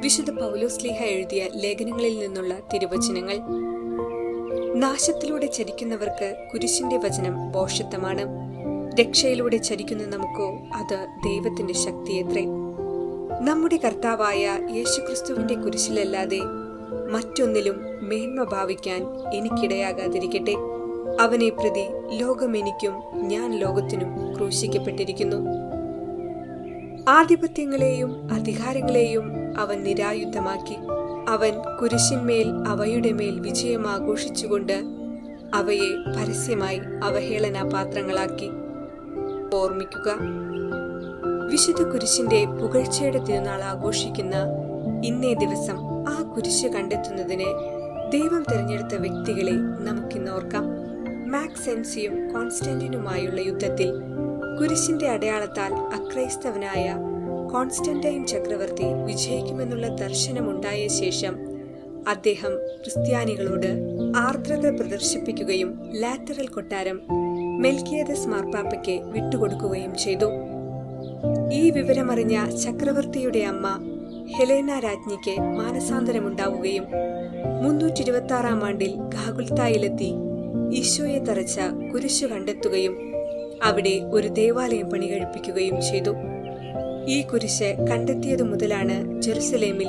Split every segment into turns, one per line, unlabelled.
വിശുദ്ധ പൗലോസ്ലീഹ എഴുതിയ ലേഖനങ്ങളിൽ നിന്നുള്ള തിരുവചനങ്ങൾ. നാശത്തിലൂടെ ചരിക്കുന്നവർക്ക് കുരിശിന്റെ വചനം പോഷത്വമാണ് രക്ഷയിലൂടെ ചരിക്കുന്ന നമുക്കോ അത് ദൈവത്തിന്റെ ശക്തിയത്രേ. നമ്മുടെ കർത്താവായ യേശുക്രിസ്തുവിന്റെ കുരിശിലല്ലാതെ മറ്റൊന്നിലും മേന്മ ഭാവിക്കാൻ എനിക്കിടയാകാതിരിക്കട്ടെ. അവനെ പ്രതി ലോകം എനിക്കും ഞാൻ ലോകത്തിനും ക്രൂശിക്കപ്പെട്ടിരിക്കുന്നു. ആധിപത്യങ്ങളെയും അധികാരങ്ങളെയും അവൻ നിരായുദ്ധമാക്കി അവൻ കുരിശിന്മേൽ അവയുടെ മേൽ വിജയം ആഘോഷിച്ചുകൊണ്ട് അവയെ പരസ്യമായി അവഹേളന പാത്രങ്ങളാക്കി. ഓർമ്മിക്കുക വിശുദ്ധ കുരിശിന്റെ പുകഴ്ചയുടെ തിരുനാൾ ആഘോഷിക്കുന്ന ഇന്നേ ദിവസം ആ കുരിശ് കണ്ടെത്തുന്നതിന് ദൈവം തിരഞ്ഞെടുത്ത വ്യക്തികളെ നമുക്കിന്ന് ഓർക്കാം. മാക്സെൻസിയും കോൺസ്റ്റന്റിനുമായുള്ള യുദ്ധത്തിൽ കുരിശിന്റെ അടയാളത്താൽ അക്രൈസ്തവനായ കോൺസ്റ്റന്റൈൻ ചക്രവർത്തി വിജയിക്കുമെന്നുള്ള ദർശനമുണ്ടായ ശേഷം അദ്ദേഹം ക്രിസ്ത്യാനികളോട് ആർദ്രത പ്രദർശിപ്പിക്കുകയും ലാറ്ററൽ കൊട്ടാരം മെൽക്കിയദസ് മാർപ്പാപ്പയ്ക്ക് വിട്ടുകൊടുക്കുകയും ചെയ്തു. ഈ വിവരമറിഞ്ഞ ചക്രവർത്തിയുടെ അമ്മ ഹെലേന രാജ്ഞിക്ക് മാനസാന്തരമുണ്ടാവുകയും മുന്നൂറ്റി ഇരുപത്തി ആറാം ആണ്ടിൽ ഗാഗുൽത്തായിലെത്തി ഈശോയെ തറച്ച കുരിശു കണ്ടെത്തുകയും അവിടെ ഒരു ദേവാലയം പണി പണികഴിപ്പിക്കുകയും ചെയ്തു. ഈ കുരിശ് കണ്ടെത്തിയതു മുതലാണ് ജെറുസലേമിൽ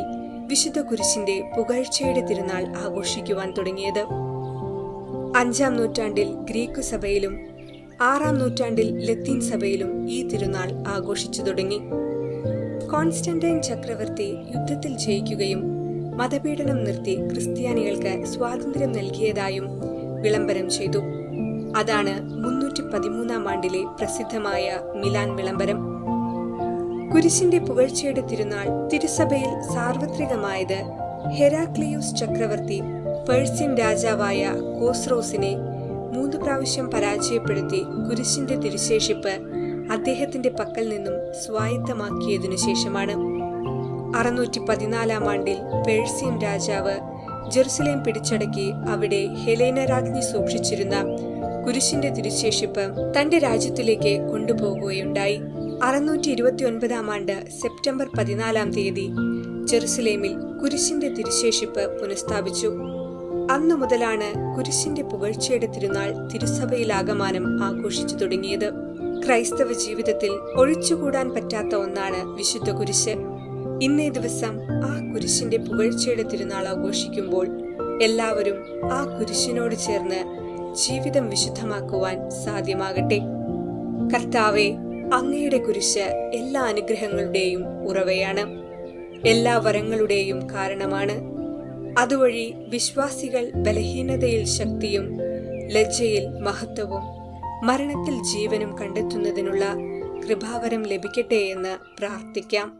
വിശുദ്ധ കുരിശിന്റെ പുകഴ്ചയുടെ തിരുനാൾ ആഘോഷിക്കുവാൻ തുടങ്ങിയത്. അഞ്ചാം നൂറ്റാണ്ടിൽ ഗ്രീക്ക് സഭയിലും ആറാം നൂറ്റാണ്ടിൽ ലത്തീൻ സഭയിലും ഈ തിരുനാൾ ആഘോഷിച്ചു തുടങ്ങി. കോൺസ്റ്റന്റൈൻ ചക്രവർത്തി യുദ്ധത്തിൽ ജയിക്കുകയും മതപീഡനം നിർത്തി ക്രിസ്ത്യാനികൾക്ക് സ്വാതന്ത്ര്യം നൽകിയതായും വിളംബരം ചെയ്തു. അതാണ് മുന്നൂറ്റി പതിമൂന്നാം ആണ്ടിലെ പ്രസിദ്ധമായ മിലാൻ വിളംബരം. കുരിശിന്റെ പുകഴ്ചയുടെ തിരുനാൾ തിരുസഭയിൽ സാർവത്രികമായത് ഹെരാക്ലിയൂസ് ചക്രവർത്തി പേഴ്സ്യൻ രാജാവായ കോസ്റോസിനെ മൂന്ന് പ്രാവശ്യം പരാജയപ്പെടുത്തി കുരിശിന്റെ തിരുശേഷിപ്പ് അദ്ദേഹത്തിന്റെ പക്കൽ നിന്നും സ്വായത്തമാക്കിയതിനു ശേഷമാണ്. അറുന്നൂറ്റി പതിനാലാം ആണ്ടിൽ പേഴ്സ്യൻ രാജാവ് ജെറുസലേം പിടിച്ചടക്കി അവിടെ ഹെലേന രാജ്ഞി സൂക്ഷിച്ചിരുന്ന കുരിശിന്റെ തിരുശേഷിപ്പ് തന്റെ രാജ്യത്തിലേക്ക് കൊണ്ടുപോകുകയുണ്ടായി. അറുന്നൂറ്റി ഇരുപത്തി ഒൻപതാം ആണ്ട് സെപ്റ്റംബർ പതിനാലാം തീയതി ജെറുസലേമിൽ കുരിശിന്റെ തിരുശേഷിപ്പ് പുനഃസ്ഥാപിച്ചു. അന്നു മുതലാണ് കുരിശിന്റെ പുകഴ്ചയുടെ തിരുനാൾ തിരുസഭയിലാകമാനം ആഘോഷിച്ചു തുടങ്ങിയത്. ക്രൈസ്തവ ജീവിതത്തിൽ ഒഴിച്ചുകൂടാൻ പറ്റാത്ത ഒന്നാണ് വിശുദ്ധ കുരിശ്. ഇന്നേ ദിവസം ആ കുരിശിന്റെ പുകഴ്ചയുടെ തിരുനാൾ ആഘോഷിക്കുമ്പോൾ എല്ലാവരും ആ കുരിശിനോട് ചേർന്ന് ജീവിതം വിശുദ്ധമാക്കുവാൻ സാധ്യമാകട്ടെ. കർത്താവെ അങ്ങയുടെ കുരിശ് എല്ലാ അനുഗ്രഹങ്ങളുടെയും ഉറവയാണ്. എല്ലാ വരങ്ങളുടെയും കാരണമാണ്. അതുവഴി വിശ്വാസികൾ ബലഹീനതയിൽ ശക്തിയും ലജ്ജയിൽ മഹത്വവും മരണത്തിൽ ജീവനും കണ്ടെത്തുന്നതിനുള്ള കൃപാവരം ലഭിക്കട്ടെ എന്ന് പ്രാർത്ഥിക്കാം.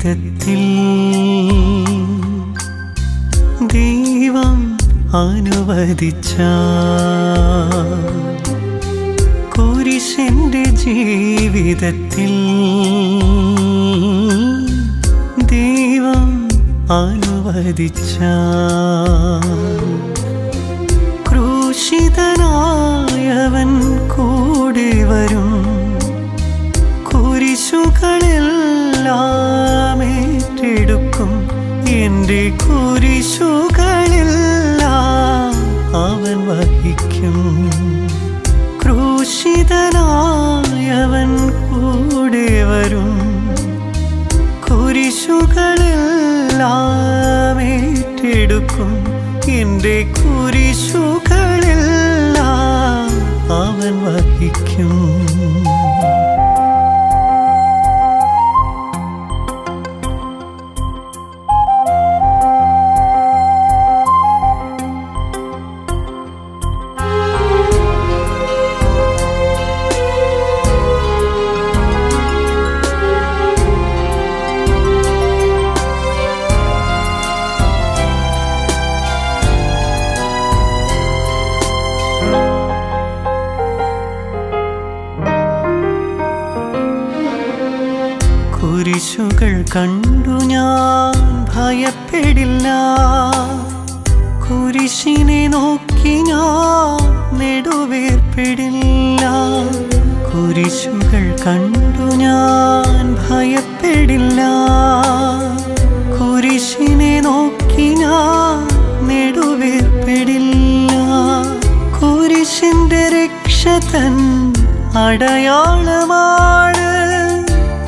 ജീവിതത്തിൽ ദൈവം അനുവദിച്ച കുരിശന്റെ ജീവിതത്തിൽ ദൈവം അനുവദിച്ച ക്രൂശിതനായവൻ എന്റെ കണ്ടു ഞാൻ ഭയപ്പെടില്ല. കുരിശിനെ നോക്കി ഞാൻ നെടുവേർപ്പെടില്ല. കുരിശുകൾ കണ്ടു ഞാൻ ഭയപ്പെടില്ല. കുരിശിനെ നോക്കി ഞാൻ നെടുവേർപ്പെടില്ല. കുരിശിന്റെ രക്ഷ തൻ അടയാളമാണ്.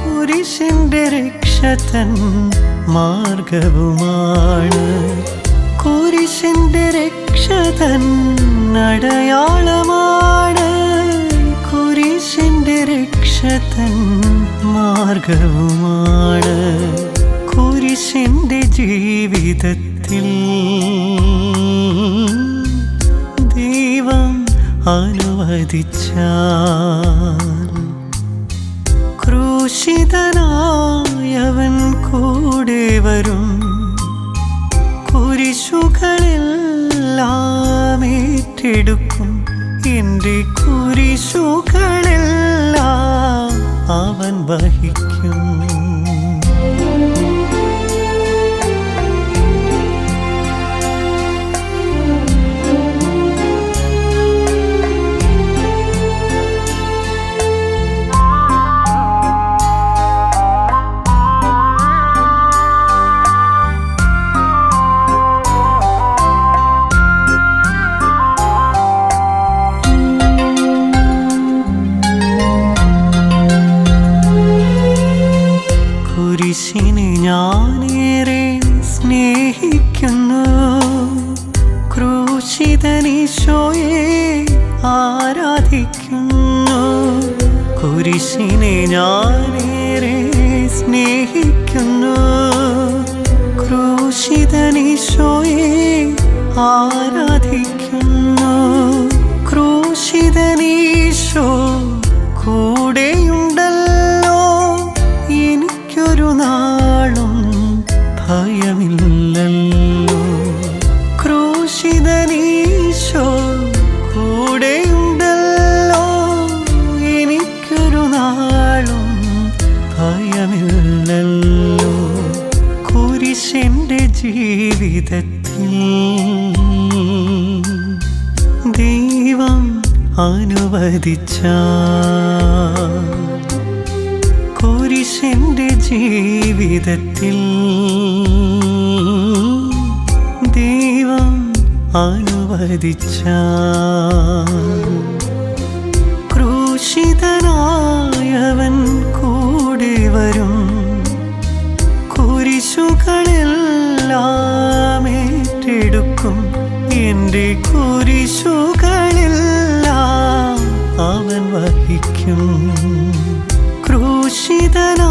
കുരിശിന്റെ രക്ഷതൻ മാർഗവുമാണ്. കുരിശിന്റെ രക്ഷതൻ അടയാളമാണ്. കുരിശിന്റെ രക്ഷതൻ മാർഗവുമാണ്. കുരിശിന്റെ ജീവിതത്തിൽ ദൈവം അനുവദിച്ചാൽ ക്രൂശിതനായവൻ കൂടെ വരും. കുരിശുകളെല്ലാം ഏറ്റെടുക്കും. എന്റെ കുരിശുകളെല്ലാം അവൻ വഹിക്കും. ഞാനേറെ സ്നേഹിക്കുന്നു. ക്രൂശിതനീശോയെ ആരാധിക്കുന്നു. കുരിശിനെ ഞാനേറെ സ്നേഹിക്കുന്നു. ക്രൂശിതനീശോയെ ആരാധിക്കുന്നു. ക്രൂശിതനീശോ കൂടെയുണ്ടല്ലോ. എനിക്കൊരു നാളും ഭയമില്ലല്ലോ. കുരിശെന്റെ ജീവിതത്തിൽ ദൈവം അനുവദിച്ച കുരിശെന്റെ ജീവിതത്തിൽ അനുവദിച്ച ക്രൂശിതനായവൻ കൂടി വരും. കുരിശുകളെല്ലാം ഏറ്റെടുക്കും. എന്റെ കുരിശുകളെല്ലാം അവൻ വഹിക്കും. ക്രൂശിതനായവൻ